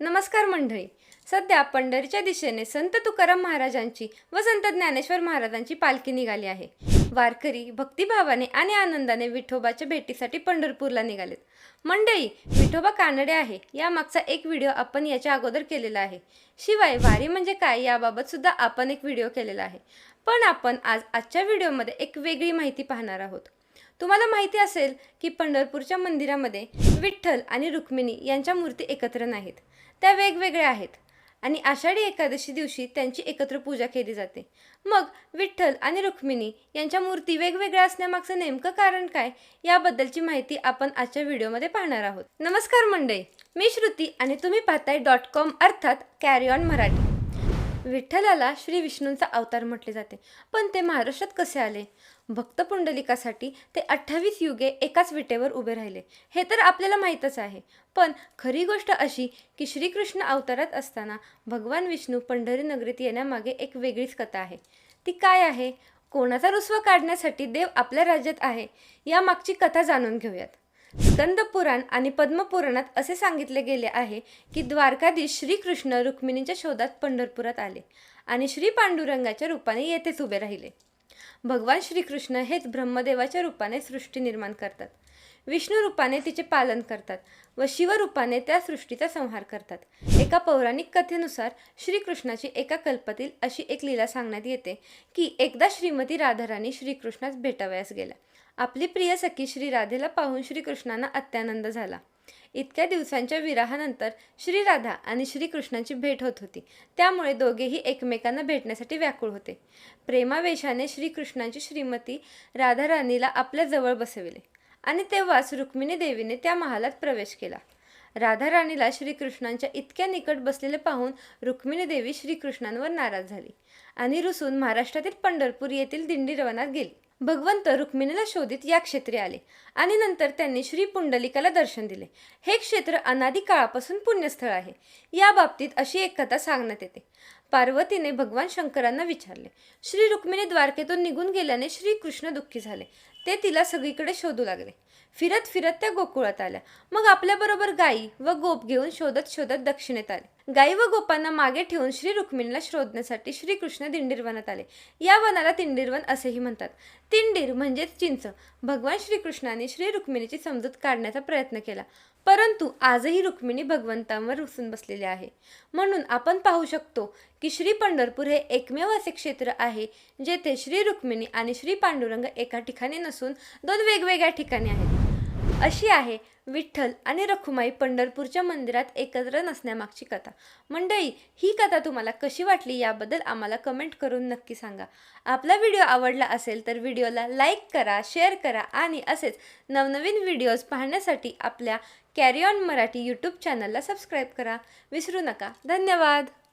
नमस्कार मंडळी. सध्या पंढरीच्या दिशेने संत तुकाराम महाराजांची व संत ज्ञानेश्वर महाराजांची पालखी निघाली आहे. वारकरी भक्तिभावाने आणि आनंदाने विठोबाच्या भेटीसाठी पंढरपूरला निघालेत. मंडळी विठोबा कानडे आहे यामागचा एक व्हिडिओ आपण याच्या अगोदर केलेला आहे. शिवाय वारी म्हणजे काय याबाबत सुद्धा आपण एक व्हिडिओ केलेला आहे. पण आपण आज आजच्या व्हिडिओमध्ये एक वेगळी माहिती पाहणार आहोत. तुम्हाला माहिती असेल की पंढरपूरच्या मंदिरामध्ये विठ्ठल आणि रुक्मिणी यांच्या मूर्ती एकत्र नाहीत. त्या वेगवेगळ्या आहेत. आणि आषाढी एकादशी दिवशी त्यांची एकत्र पूजा केली जाते. मग विठ्ठल आणि रुक्मिणी यांच्या मूर्ती वेगवेगळ्या असण्यामागचं नेमकं कारण काय याबद्दलची माहिती आपण आजच्या व्हिडिओमध्ये पाहणार आहोत. नमस्कार मंडळी मी श्रुती आणि तुम्ही पाहताय डॉट कॉम अर्थात कॅरी ऑन मराठी. विठ्ठलाला श्री विष्णूंचा अवतार म्हटले जाते. पण ते महाराष्ट्रात कसे आले? भक्त पुंडलिकासाठी ते अठ्ठावीस युगे एकाच विटेवर उभे राहिले. हे तर आपल्याला माहीतच आहे. पण खरी गोष्ट अशी की श्रीकृष्ण अवतारात असताना भगवान विष्णू पंढरी नगरीत येण्यामागे एक वेगळीच कथा आहे. ती काय आहे? कोणाचा रुसवा काढण्यासाठी देव आपल्या राज्यात आहे या मागची कथा जाणून घेऊयात. स्कंदपुराण आणि पद्मपुराणात असे सांगितले गेले आहे की द्वारकाधीश श्रीकृष्ण रुक्मिणीच्या शोधात पंढरपुरात आले आणि श्री पांडुरंगाच्या रूपाने येथेच उभे राहिले. भगवान श्रीकृष्ण हेच ब्रह्मदेवाच्या रूपाने सृष्टी निर्माण करतात. विष्णू रूपाने तिचे पालन करतात व शिवरूपाने त्या सृष्टीचा संहार करतात. एका पौराणिक कथेनुसार श्रीकृष्णाची एका कल्पातील अशी एक लीला सांगण्यात येते की एकदा श्रीमती राधाराणी श्रीकृष्णास भेटावयास गेल्या आपली प्रिय सखी श्री राधेला पाहून श्रीकृष्णांना अत्यानंद झाला. इतक्या दिवसांच्या विराहानंतर श्री राधा आणि श्रीकृष्णांची भेट होत होती. त्यामुळे दोघेही एकमेकांना भेटण्यासाठी व्याकुळ होते. प्रेमावेशाने श्रीकृष्णांची श्रीमती राधाराणीला आपल्या जवळ बसविले आणि तेव्हाच रुक्मिणी देवीने त्या महालात प्रवेश केला. राधाराणीला श्रीकृष्णांच्या इतक्या निकट बसलेले पाहून रुक्मिणी देवी श्रीकृष्णांवर नाराज झाली. आणि रुसून महाराष्ट्रातील पंढरपूर येथील दिंडी रवानात गेली. भगवंत रुक्मिणीला शोधित या क्षेत्री आले आणि नंतर त्यांनी श्री पुंडलिकाला दर्शन दिले. हे क्षेत्र अनादी काळापासून पुण्यस्थळ आहे. या बाबतीत अशी एक कथा सांगण्यात येते. पार्वतीने भगवान शंकरांना विचारले श्री रुक्मिणी द्वारकेतून निघून गेल्याने श्रीकृष्ण दुःखी झाले. ते तिला सगळीकडे शोधू लागले. फिरत फिरत त्या गोकुळात आल्या. मग आपल्याबरोबर गायी व गोप घेऊन शोधत शोधत दक्षिणेत आले. गायी व गोपांना मागे ठेवून श्री रुक्मिणीला शोधण्यासाठी श्रीकृष्ण दिंडीरवनात आले. या वनाला तिंडीरवन असेही म्हणतात. तिंडीर म्हणजेच चिंच. भगवान श्रीकृष्णाने श्री रुक्मिणीची समजूत काढण्याचा प्रयत्न केला. परंतु आजही रुक्मिणी भगवंतांवर रुसून बसलेली आहे. म्हणून आपण पाहू शकतो की श्री पंढरपूर हे एकमेव असे क्षेत्र आहे जेथे श्री रुक्मिणी आणि श्री पांडुरंग एका ठिकाणी नसून दोन वेगवेगळ्या ठिकाणी आहेत. अशी आहे विठ्ठल आणि रखुमाई पंढरपूरच्या मंदिरात एकत्र नसण्यामागची कथा. मंडळी ही कथा तुम्हाला कशी वाटली याबद्दल आम्हाला कमेंट करून नक्की सांगा. आपला व्हिडिओ आवडला असेल तर व्हिडिओला लाईक करा शेअर करा आणि असेच नवनवीन व्हिडिओज पाहण्यासाठी आपल्या कॅरी ऑन मराठी यूट्यूब चॅनलला सबस्क्राईब करा. विसरू नका. धन्यवाद!